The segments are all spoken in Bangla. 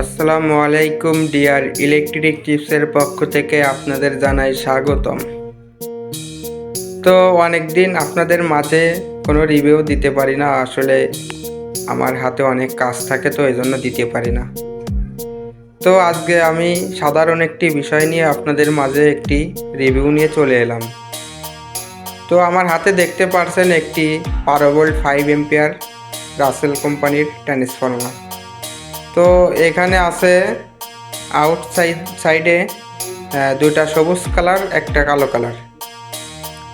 আসসালামু আলাইকুম, ডিয়ার ইলেকট্রিক টিপসের পক্ষ থেকে আপনাদের জানাই স্বাগতম। তো অনেক দিন আপনাদের মাঝে কোনো রিভিউ দিতে পারি না, আসলে আমার হাতে অনেক কাজ থাকে তো এই জন্য দিতে পারি না। তো আজকে আমি সাধারণ একটি বিষয় নিয়ে আপনাদের মাঝে একটি রিভিউ নিয়ে চলে এলাম। তো আমার হাতে দেখতে পারছেন একটি পারোভোল্ট ফাইভ এম্পিয়ার রাসেল কোম্পানির ট্রান্সফর্মার। তো এখানে আছে আউটসাইড সাইডে দুইটা সবুজ কালার, একটা কালো কালার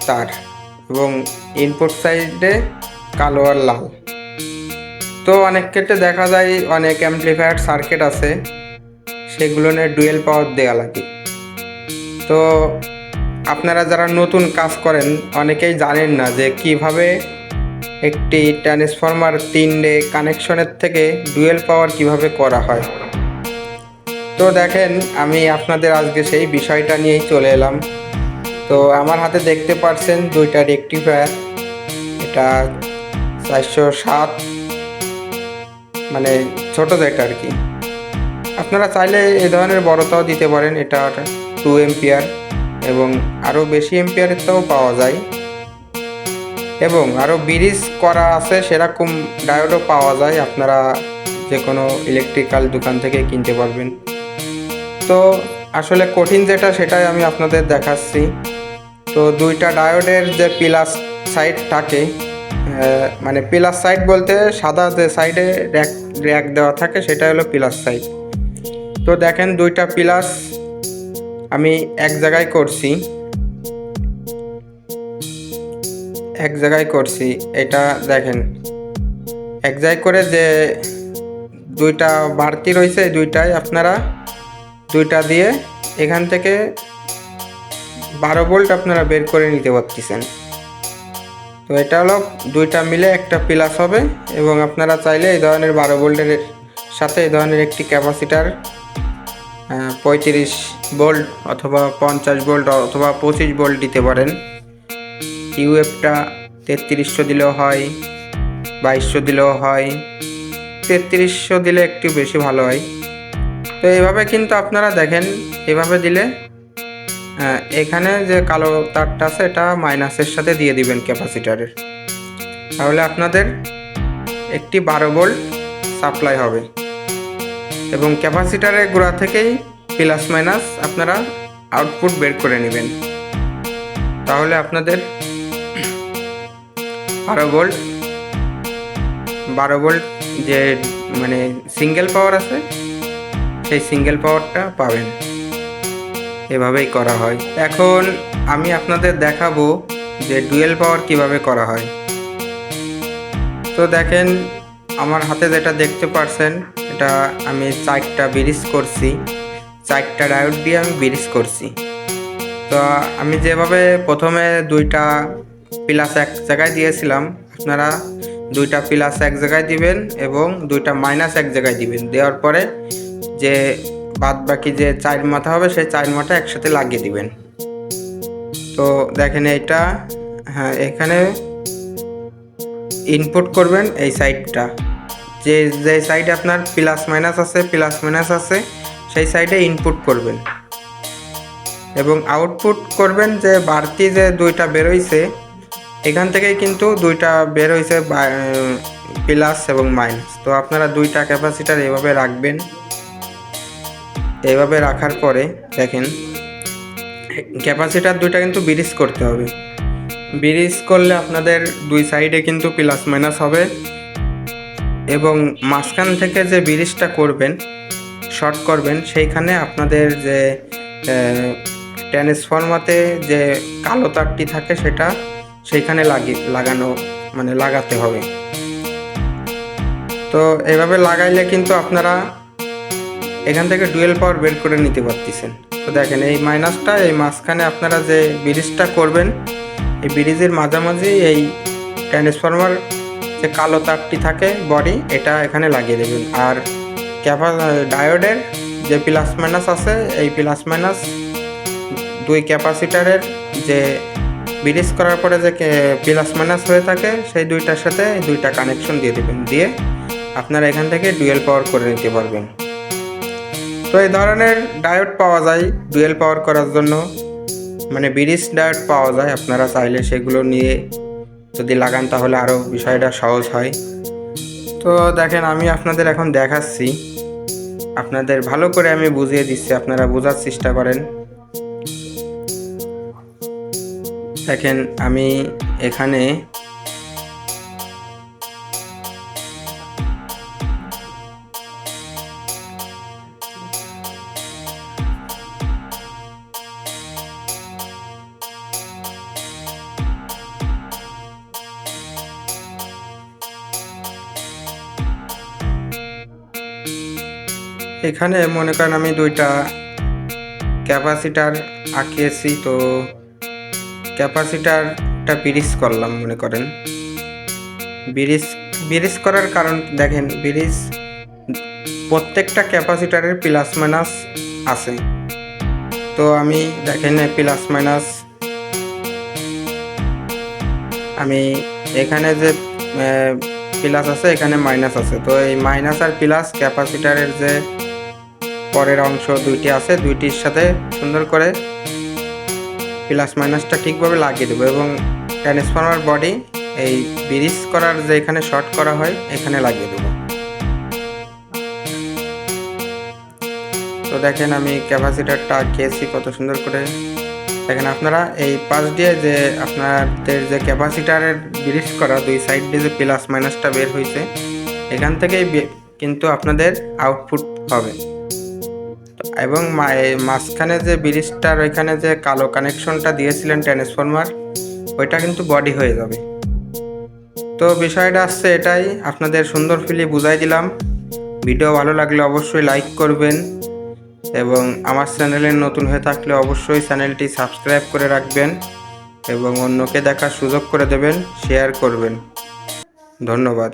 তার এবং ইনপুট সাইডে কালো আর লাল। তো অনেক ক্ষেত্রে দেখা যায় অনেক অ্যাম্পলিফায়ার সার্কিট আছে, সেগুলো নিয়ে ডুয়েল পাওয়ার দেওয়া লাগে। তো আপনারা যারা নতুন কাজ করেন, অনেকেই জানেন না যে কীভাবে একটি ট্রান্সফরমার তিনটে কানেকশনের থেকে ডুয়েল পাওয়ার কীভাবে করা হয়? তো দেখেন, আমি আপনাদের আজকে সেই বিষয়টা নিয়েই চলে এলাম। তো আমার হাতে দেখতে পাচ্ছেন দুইটা রেকটিফায়ার এটা চারশো সাত মানে ছোট যেটা আর কি। আপনারা চাইলে এ ধরনের বড়টাও দিতে পারেন, এটা টু এম্পিয়ার এবং আরও বেশি এম্পিয়ারেরটাও পাওয়া যায়। এবং আরও ব্রিজ করা আছে, সেরকম ডায়োডও পাওয়া যায়। আপনারা যে কোনো ইলেকট্রিক্যাল দোকান থেকে কিনতে পারবেন। তো আসলে কঠিন যেটা, সেটাই আমি আপনাদের দেখাচ্ছি। তো দুইটা ডায়োডের যে প্লাস সাইড থাকে মানে প্লাস সাইড বলতে সাদা যে সাইডে র্যাক র্যাক দেওয়া থাকে সেটা হলো প্লাস সাইড তো দেখেন দুইটা প্লাস আমি এক জায়গায় করছি। এক জায়গায় করছি, এটা দেখেন। এক জায়গায় করে যে দুইটা বাড়তি রয়েছে দুইটাই আপনারা দুইটা দিয়ে এখান থেকে বারো বোল্ট আপনারা বের করে নিতে পারতেছেন। তো এটা হলো দুইটা মিলে একটা প্লাস হবে এবং আপনারা চাইলে এই ধরনের বারো বোল্টের সাথে এই ধরনের একটি ক্যাপাসিটার পঁয়ত্রিশ বোল্ট অথবা পঞ্চাশ বোল্ট অথবা পঁচিশ বোল্ট দিতে পারেন। ইউএফটা তেত্রিশশো দিলেও হয়, বাইশশো দিলেও হয়, তেত্রিশশো দিলে একটু বেশি ভালো হয়। তো এভাবে কিন্তু আপনারা দেখেন, এভাবে দিলে এখানে যে কালো তারটা আছে, এটা মাইনাসের সাথে দিয়ে দিবেন ক্যাপাসিটারের। তাহলে আপনাদের একটি বারো ভোল্ট সাপ্লাই হবে। এবং ক্যাপাসিটারের গোড়া থেকেই প্লাস মাইনাস আপনারা আউটপুট বের করে নেবেন। তাহলে আপনাদের বারো ভোল্ট বারো ভোল্ট যে মানে সিঙ্গেল পাওয়ার আছে, সেই সিঙ্গেল পাওয়ারটা পাবেন। এভাবেই করা হয়। এখন আমি আপনাদের দেখাবো যে ডুয়েল পাওয়ার কীভাবে করা হয়। তো দেখেন, আমার হাতে যেটা দেখতে পারছেন, এটা আমি চারটা ব্রিজ করছি। চারটা ডায়োড দিয়ে আমি ব্রিজ করছি। তো আমি যেভাবে প্রথমে দুইটা প্লাস এক জায়গায় দিয়েছিলাম। আপনারা দুইটা প্লাস এক জায়গায় দিবেন এবং দুইটা মাইনাস এক জায়গায় দিবেন। দেওয়ার পরে যে বাদ বাকি যে চার মাথা হবে, সেই চার মাথা একসাথে লাগিয়ে দিবেন। তো দেখেন এটা হ্যাঁ এখানে ইনপুট করবেন এই সাইডটা যে যে সাইডে আপনার প্লাস মাইনাস আছে প্লাস মাইনাস আছে, সেই সাইডে ইনপুট করবেন। এবং আউটপুট করবেন যে বাড়তি যে দুইটা বেরোইছে এখান থেকেই কিন্তু দুইটা বের হয়েছে প্লাস এবং মাইনাস তো আপনারা দুইটা ক্যাপাসিটার এভাবে রাখবেন। এইভাবে রাখার পরে দেখেন ক্যাপাসিটার দুইটা কিন্তু ব্রিজ করতে হবে। ব্রিজ করলে আপনাদের দুই সাইডে কিন্তু প্লাস মাইনাস হবে এবং মাঝখান থেকে যে ব্রিজটা করবেন শর্ট করবেন, সেইখানে আপনাদের যে ট্রান্সফর্মাতে যে কালো তারটি থাকে সেটা সেইখানে লাগি, লাগানো মানে লাগাতে হবে। তো এভাবে লাগাইলে কিন্তু আপনারা এখান থেকে ডুয়েল পাওয়ার বের করে নিতে পারতেছেন। তো দেখেন, এই মাইনাসটা, এই মাঝখানে আপনারা যে ব্রিজটা করবেন, এই ব্রিজের মাঝামাঝি এই ট্রান্সফর্মার যে কালো তারটি থাকে, বডি, এটা এখানে লাগিয়ে দেবেন। আর ক্যাপা, ডায়োডের যে প্লাস মাইনাস আছে, এই প্লাস মাইনাস দুই ক্যাপাসিটারের যে ব্রিজ করার পরে যে প্লাস মাইনাস হয়ে থাকে, সেই দুইটার সাথে দুইটা কানেকশন দিয়ে দেবেন। দিয়ে আপনারা এখান থেকে ডুয়েল পাওয়ার করে নিতে পারবেন। তো এই ধরনের ডায়োড পাওয়া যায় ডুয়েল পাওয়ার করার জন্য। মানে ব্রিজ ডায়োড পাওয়া যায় আপনারা চাইলে সেগুলো নিয়ে যদি লাগান তাহলে আরও বিষয়টা সহজ হয়। তো দেখেন আমি আপনাদের এখন দেখাচ্ছি। আপনাদের ভালো করে আমি বুঝিয়ে দিচ্ছি, আপনারা বোঝার চেষ্টা করেন। দেখেন আমি এখানে এখানে মনে করেন আমি দুইটা ক্যাপাসিটার আঁকিয়েছি তো ক্যাপাসিটারটা ব্রিজ করলাম, মনে করেন। ব্রিজ ব্রিজ করার কারণ, দেখেন ব্রিজ প্রত্যেকটা ক্যাপাসিটারের প্লাস মাইনাস আছে। তো আমি, দেখেন প্লাস মাইনাস, আমি এখানে যে প্লাস আছে, এখানে মাইনাস আছে। তো এই মাইনাস আর প্লাস ক্যাপাসিটারের যে পরের অংশ দুইটি আছে, দুইটির সাথে সুন্দর করে প্লাস মাইনাসটা ঠিকভাবে লাগিয়ে দেবো এবং ট্রান্সফর্মার বডি এই ব্রিজ করার যে এখানে শর্ট করা হয়, এখানে লাগিয়ে দেবো। তো দেখেন আমি ক্যাপাসিটারটা আঁকিয়েছি কত সুন্দর করে। দেখেন আপনারা এই পাশ দিয়ে যে আপনাদের যে ক্যাপাসিটারের ব্রিজ করা, দুই সাইড দিয়ে যে প্লাস মাইনাসটা বের হয়েছে এখান থেকেই কিন্তু আপনাদের আউটপুট হবে। এবং মাঝখানে যে ব্রিজটার ওইখানে যে কালো কানেকশনটা দিয়েছিলেন ট্রান্সফরমার ওইটা কিন্তু বডি হয়ে যাবে। তো বিষয়টা আসছে এটাই, আপনাদের সুন্দর ফিলি বুঝাই দিলাম। ভিডিও ভালো লাগলে অবশ্যই লাইক করবেন এবং আমার চ্যানেলে নতুন হয়ে থাকলে অবশ্যই চ্যানেলটি সাবস্ক্রাইব করে রাখবেন এবং অন্যকে দেখার সুযোগ করে দেবেন শেয়ার করবেন। ধন্যবাদ।